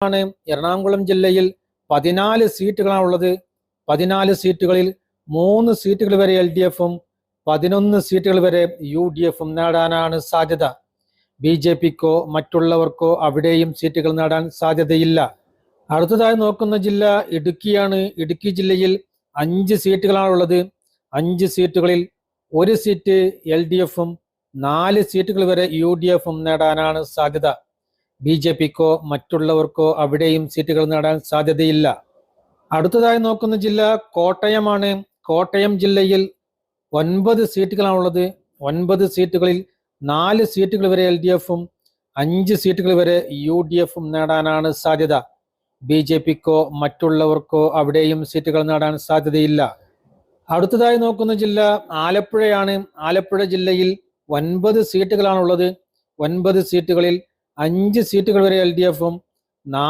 ആണ്. എറണാകുളം ജില്ലയിൽ പതിനാല് സീറ്റുകളാണ് ഉള്ളത്. പതിനാല് സീറ്റുകളിൽ മൂന്ന് സീറ്റുകൾ വരെ എൽ ഡി എഫും പതിനൊന്ന് സീറ്റുകൾ വരെ യു ഡി എഫും നേടാനാണ് സാധ്യത. ബി ജെ പിക്കോ മറ്റുള്ളവർക്കോ അവിടെയും സീറ്റുകൾ നേടാൻ സാധ്യതയില്ല. അടുത്തതായി നോക്കുന്ന ജില്ല ഇടുക്കിയാണ്. ഇടുക്കി ജില്ലയിൽ അഞ്ച് സീറ്റുകളാണ് ഉള്ളത്. അഞ്ച് സീറ്റുകളിൽ ഒരു സീറ്റ് എൽ ഡി എഫും നാല് സീറ്റുകൾ വരെ യു ഡി എഫും നേടാനാണ് സാധ്യത. ബി ജെ പിക്കോ മറ്റുള്ളവർക്കോ അവിടെയും സീറ്റുകൾ നേടാൻ സാധ്യതയില്ല. അടുത്തതായി നോക്കുന്ന ജില്ല കോട്ടയമാണ്. കോട്ടയം ജില്ലയിൽ ഒൻപത് സീറ്റുകളാണുള്ളത്. ഒൻപത് സീറ്റുകളിൽ നാല് സീറ്റുകൾ വരെ എൽ ഡി എഫും അഞ്ച് സീറ്റുകൾ വരെ യു ഡി എഫും നേടാനാണ് സാധ്യത. ബി ജെ പിക്കോ മറ്റുള്ളവർക്കോ അവിടെയും സീറ്റുകൾ നേടാൻ സാധ്യതയില്ല. അടുത്തതായി നോക്കുന്ന ജില്ല ആലപ്പുഴയാണ്. ആലപ്പുഴ ജില്ലയിൽ ഒൻപത് സീറ്റുകളാണുള്ളത്. ഒൻപത് സീറ്റുകളിൽ അഞ്ച് സീറ്റുകൾ വരെ എൽ ഡി എഫും നാല്